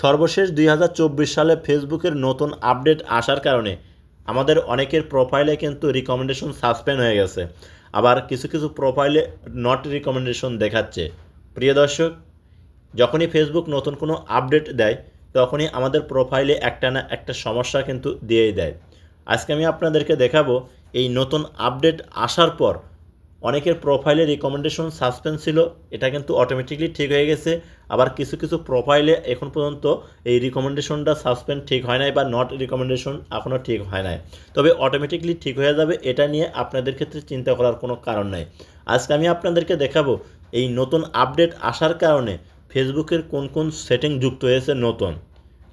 সর্বশেষ দুই হাজার চব্বিশ সালে ফেসবুকের নতুন আপডেট আসার কারণে আমাদের অনেকের প্রোফাইলে কিন্তু রিকমেন্ডেশন সাসপেন্ড হয়ে গেছে। আবার কিছু কিছু প্রোফাইলে নট রিকমেন্ডেশন দেখাচ্ছে। প্রিয় দর্শক, যখনই ফেসবুক নতুন কোনো আপডেট দেয়, তখনই আমাদের প্রোফাইলে একটা না একটা সমস্যা কিন্তু দিয়েই দেয়। আজকে আমি আপনাদেরকে দেখাবো এই নতুন আপডেট আসার পর অনেকের প্রোফাইলে রিকমেন্ডেশন সাসপেন্ড ছিল, এটা কিন্তু অটোমেটিকলি ঠিক হয়ে গেছে। আবার কিছু কিছু প্রোফাইলে এখন পর্যন্ত এই রিকমেন্ডেশনটা সাসপেন্ড ঠিক হয় নাই বা নট রিকমেন্ডেশন এখনও ঠিক হয় নাই। তবে অটোমেটিকলি ঠিক হয়ে যাবে, এটা নিয়ে আপনাদের ক্ষেত্রে চিন্তা করার কোনো কারণ নাই। আজকে আমি আপনাদেরকে দেখাবো, এই নতুন আপডেট আসার কারণে ফেসবুকের কোন কোন সেটিং যুক্ত হয়েছে নতুন।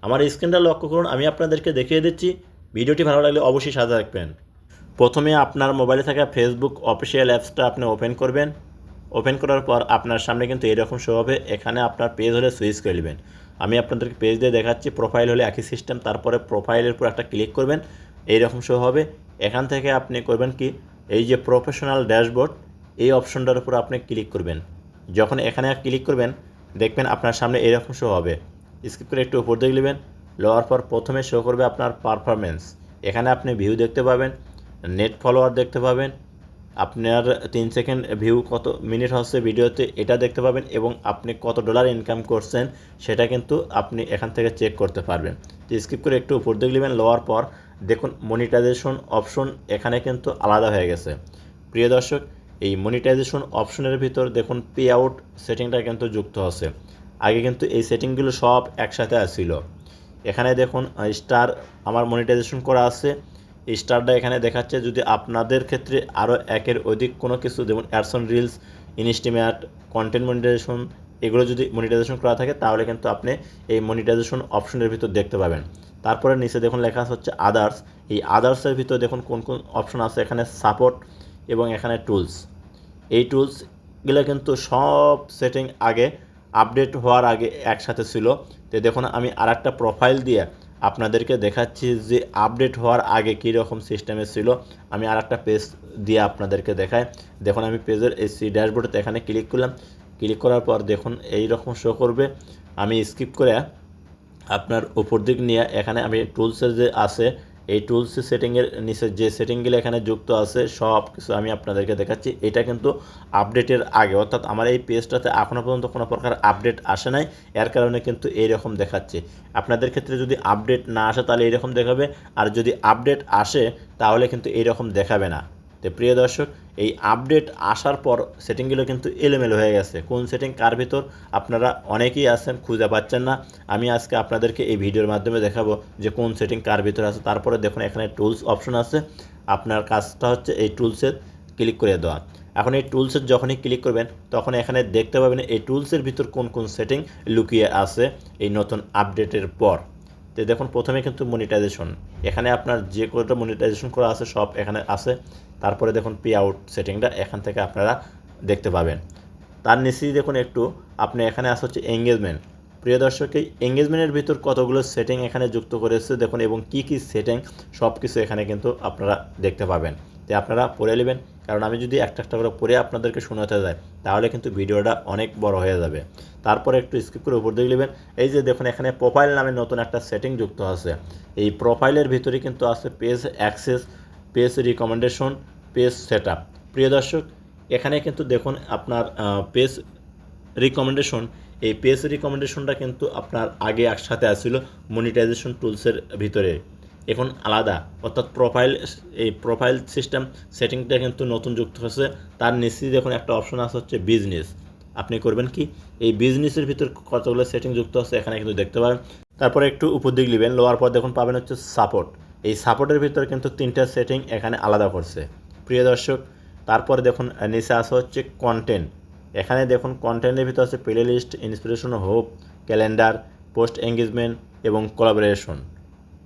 আমার স্ক্রিনটা লক্ষ্য করুন, আমি আপনাদেরকে দেখিয়ে দিচ্ছি। ভিডিওটি ভালো লাগলে অবশ্যই সাজা রাখবেন প্রথমে আপনার মোবাইলে থাকা ফেসবুক অফিসিয়াল অ্যাপসটা আপনি ওপেন করবেন। ওপেন করার পর আপনার সামনে কিন্তু এরকম শো হবে, এখানে আপনার পেজ হলে সুইচ করে নেবেন। আমি আপনাদেরকে পেজ দিয়ে দেখাচ্ছি প্রোফাইল হলে একই সিস্টেম তারপরে প্রোফাইলের উপর একটা ক্লিক করবেন, এইরকম শো হবে। এখান থেকে আপনি করবেন কি, এই যে প্রফেশনাল ড্যাশবোর্ড এই অপশনটার উপর আপনি ক্লিক করবেন। যখন এখানে ক্লিক করবেন, দেখবেন আপনার সামনে এরকম শো হবে। স্কিপ করে একটু উপর দিয়ে নেবেন লওয়ার পর প্রথমে শো করবে আপনার পারফরমেন্স এখানে আপনি ভিউ দেখতে পাবেন নেট ফলোয়ার দেখতে পাবেন। আপনার তিন সেকেন্ড ভিউ কত মিনিট হচ্ছে ভিডিওতে এটা দেখতে পাবেন এবং আপনি কত ডলার ইনকাম করছেন সেটা কিন্তু আপনি এখান থেকে চেক করতে পারবেন। তো স্কিপ করে একটু উপর দিকে নেবেন লওয়ার পর। দেখুন মনিটাইজেশন অপশন এখানে কিন্তু আলাদা হয়ে গেছে। প্রিয় দর্শক, এই মনিটাইজেশন অপশনের ভিতর দেখুন পে আউট সেটিংটা কিন্তু যুক্ত আছে। আগে কিন্তু এই সেটিংগুলো সব একসাথে আসছিল এখানে দেখুন স্টার আমার মনিটাইজেশন করা আছে। স্টারটা এখানে দেখাচ্ছে যদি আপনাদের ক্ষেত্রে আরও একের অধিক কোনো কিছু, যেমন অ্যাডসন রিলস, ইনস্টিমেট, কন্টেন্ট মনিটাইজেশন, এগুলো যদি মনিটাইজেশন করা থাকে, তাহলে কিন্তু আপনি এই মনিটাইজেশন অপশনের ভিতর দেখতে পাবেন। তারপরে নিচে দেখুন লেখা হচ্ছে আদার্স। এই আদার্সের ভিতর দেখুন কোন কোন অপশন আছে, এখানে সাপোর্ট এবং এখানে টুলস। এই টুলসগুলো কিন্তু সব সেটিং আগে আপডেট হওয়ার আগে একসাথে ছিল। তো দেখুন আমি আর একটা প্রোফাইল দিয়ে আপনাদেরকে দেখাচ্ছি যে আপডেট হওয়ার আগে কী রকম সিস্টেমে ছিল। আমি আর একটা পেজ দিয়ে আপনাদেরকে দেখাই। দেখুন, আমি পেজের এই সি ড্যাশবোর্ডে এখানে ক্লিক করলাম। ক্লিক করার পর দেখুন, এই রকম শো করবে। আমি স্কিপ করে আপনার উপর দিক নিয়ে এখানে আমি টুলসের যে আছে এই টুলস সেটিংয়ের নিচে যে সেটিংগুলো এখানে যুক্ত আছে, সব কিছু আমি আপনাদেরকে দেখাচ্ছি। এটা কিন্তু আপডেটের আগে, অর্থাৎ আমার এই পেজটাতে এখনও পর্যন্ত কোনো প্রকার আপডেট আসে নাই। এর কারণে কিন্তু এইরকম দেখাচ্ছে। আপনাদের ক্ষেত্রে যদি আপডেট না আসে, তাহলে এইরকম দেখাবে। আর যদি আপডেট আসে, তাহলে কিন্তু এইরকম দেখাবে না। তো প্রিয় দর্শক, এই আপডেট আসার পর সেটিংগুলো কিন্তু এলোমেলো হয়ে গেছে। কোন সেটিং কার ভিতর, আপনারা অনেকেই আছেন, খুঁজে পাচ্ছেন না। আমি আজকে আপনাদেরকে এই ভিডিওর মাধ্যমে দেখাবো যে কোন সেটিং কার ভিতর আছে। তারপরে দেখুন, এখানে টুলস অপশন আছে। আপনার কাজটা হচ্ছে এই টুলসের ক্লিক করে দেওয়া। এখন এই টুলসের যখনই ক্লিক করবেন, তখন এখানে দেখতে পাবেন এই টুলসের ভিতর কোন কোন সেটিং লুকিয়ে আছে এই নতুন আপডেটের পর। তো দেখুন, প্রথমে কিন্তু মনিটাইজেশন এখানে আপনার যে কটা মনিটাইজেশন করা আছে, সব এখানে আছে। তারপরে দেখুন পে আউট সেটিংটা এখান থেকে আপনারা দেখতে পাবেন। তার নিচেই দেখুন একটু, আপনি এখানে আসা হচ্ছে এঙ্গেজমেন্ট প্রিয় দর্শক, এই এঙ্গেজমেন্টের ভিতর কতগুলো সেটিং এখানে যুক্ত করেছে দেখুন, এবং কি কি সেটিং সব কিছু এখানে কিন্তু আপনারা দেখতে পাবেন। তো আপনারা পড়ে নেবেন কারণ আমি যদি একটা একটা করে পড়ে আপনাদেরকে শোনাতে যাই, তাহলে কিন্তু ভিডিওটা অনেক বড় হয়ে যাবে। তারপরে একটু স্কিপ করে উপর দিয়ে নেবেন। এই যে দেখুন, এখানে প্রোফাইল নামে নতুন একটা সেটিং যুক্ত আছে। এই প্রোফাইলের ভিতরে কিন্তু আছে page access page recommendation page set প্রিয় দর্শক, এখানে কিন্তু দেখুন আপনার পেজ রিকমেন্ডেশন এই পেজ রিকমেন্ডেশনটা কিন্তু আপনার আগে একসাথে আসছিল মনিটাইজেশন টুলসের ভিতরে। এখন আলাদা। অর্থাৎ প্রোফাইল এই প্রোফাইল সিস্টেম সেটিংটা কিন্তু নতুন যুক্ত হয়েছে। তার নিচেই দেখুন একটা অপশন আছে হচ্ছে বিজনেস আপনি করবেন কি? এই বিজনেসের ভিতর কতগুলো সেটিং যুক্ত আছে এখানে কিন্তু দেখতে পাবেন। তারপরে একটু উপর দিক নেবেন লোয়ার পর দেখুন পাবেন হচ্ছে সাপোর্ট এই সাপোর্টের ভিতরে কিন্তু তিনটা সেটিং এখানে আলাদা করছে। প্রিয় দর্শক, তারপরে দেখুন, নিচে আসা হচ্ছে কন্টেন্ট এখানে দেখুন কন্টেন্টের ভিতরে আছে playlist inspiration hub calendar post engagement এবং কোলাবোরেশন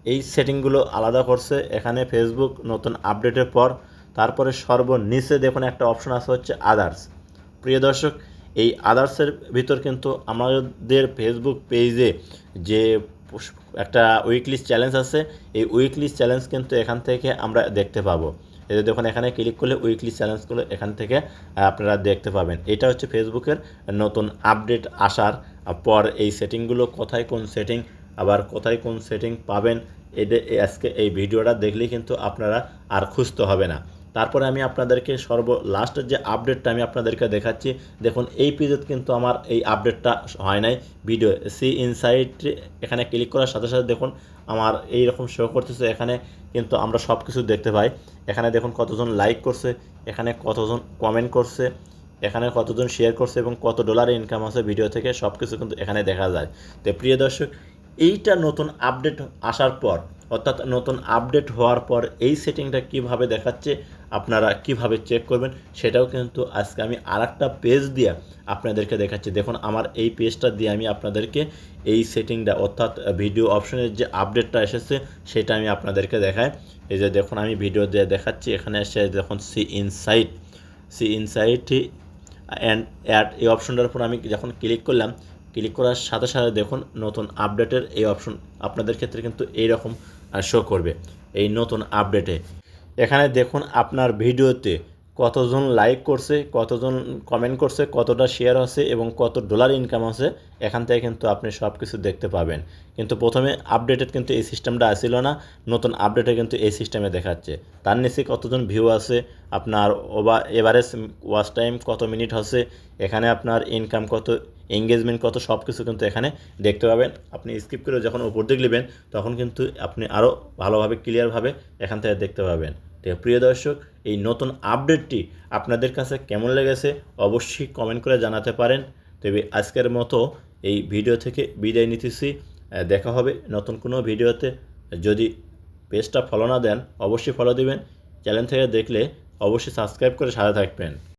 এই সেটিংগুলো আলাদা করছে। এখানে ফেসবুক নতুন আপডেটের পর তারপরে সর্বনিচে দেখুন একটা অপশন আছে হচ্ছে আদার্স প্রিয় দর্শক, এই আদার্সের ভিতর কিন্তু আমাদের ফেসবুক পেজে যে একটা উইকলি চ্যালেঞ্জ আছে, এই উইকলি চ্যালেঞ্জ কিন্তু এখান থেকে আমরা দেখতে পাবো। যে দেখুন, এখানে ক্লিক করলে উইকলি চ্যালেঞ্জগুলো এখান থেকে আপনারা দেখতে পাবেন। এটা হচ্ছে ফেসবুকের নতুন আপডেট আসার পর এই সেটিংগুলো কোথায় কোন সেটিং আবার কোথায় কোন সেটিং পাবেন এদের আজকে এই ভিডিওটা দেখলেই কিন্তু আপনারা আর খুঁজতে হবে না। তারপরে আমি আপনাদেরকে সর্ব লাস্টের যে আপডেটটা আমি আপনাদেরকে দেখাচ্ছি, দেখুন এই পেজে কিন্তু আমার এই আপডেটটা হয় নাই। ভিডিও সি ইনসাইট এখানে ক্লিক করার সাথে সাথে দেখুন আমার এই রকম শো করতেছে। এখানে কিন্তু আমরা সব কিছু দেখতে পাই। এখানে দেখুন কতজন লাইক করছে, এখানে কতজন কমেন্ট করছে, এখানে কতজন শেয়ার করছে এবং কত ডলার ইনকাম আছে ভিডিও থেকে সব কিছু কিন্তু এখানে দেখা যায়। তো প্রিয় দর্শক এইটা নতুন আপডেট আসার পর, অর্থাৎ নতুন আপডেট হওয়ার পর এই সেটিংটা কীভাবে দেখাচ্ছে, আপনারা কীভাবে চেক করবেন, সেটাও কিন্তু আজকে আমি আর একটা পেজ দিয়ে আপনাদেরকে দেখাচ্ছি। দেখুন, আমার এই পেজটা দিয়ে আমি আপনাদেরকে এই সেটিংটা, অর্থাৎ ভিডিও অপশনের যে আপডেটটা এসেছে, সেটা আমি আপনাদেরকে দেখাই। এই যে দেখুন, আমি ভিডিও দিয়ে দেখাচ্ছি, এখানে এসে দেখুন see insight see insight and ad এই অপশনটার উপর আমি যখন ক্লিক করলাম ক্লিক করার সাথে সাথে দেখুন নতুন আপডেটের এই অপশন আপনাদের ক্ষেত্রে কিন্তু এইরকম শো করবে এই নতুন আপডেটে। এখানে দেখুন আপনার ভিডিওতে কতজন লাইক করছে, কতজন কমেন্ট করছে, কতটা শেয়ার আছে এবং কত ডলার ইনকাম আছে, এখান থেকে কিন্তু আপনি সব কিছু দেখতে পাবেন। কিন্তু প্রথমে আপডেটেড কিন্তু এই সিস্টেমটা আসছিল না, নতুন আপডেটে কিন্তু এই সিস্টেমে দেখাচ্ছে। তার নিচে কতজন ভিউ আছে, আপনার ওভার এভারেজ ওয়াচ টাইম কত মিনিট হচ্ছে এখানে আপনার ইনকাম কত এঙ্গেজমেন্ট কত সব কিছু কিন্তু এখানে দেখতে পাবেন। আপনি স্কিপ করে যখন উপর দিকে নেবেন তখন কিন্তু আপনি আরও ভালোভাবে ক্লিয়ারভাবে এখান থেকে দেখতে পাবেন। ঠিক প্রিয় দর্শক, এই নতুন আপডেটটি আপনাদের কাছে কেমন লেগেছে অবশ্যই কমেন্ট করে জানাতে পারেন। তবে আজকের মতো এই ভিডিও থেকে বিদায় নিতেছি। দেখা হবে নতুন কোনো ভিডিওতে। যদি পেজটা ফলো না দেন, অবশ্যই ফলো দিবেন। চ্যানেল থেকে দেখলে অবশ্যই সাবস্ক্রাইব করে সাথে থাকবেন।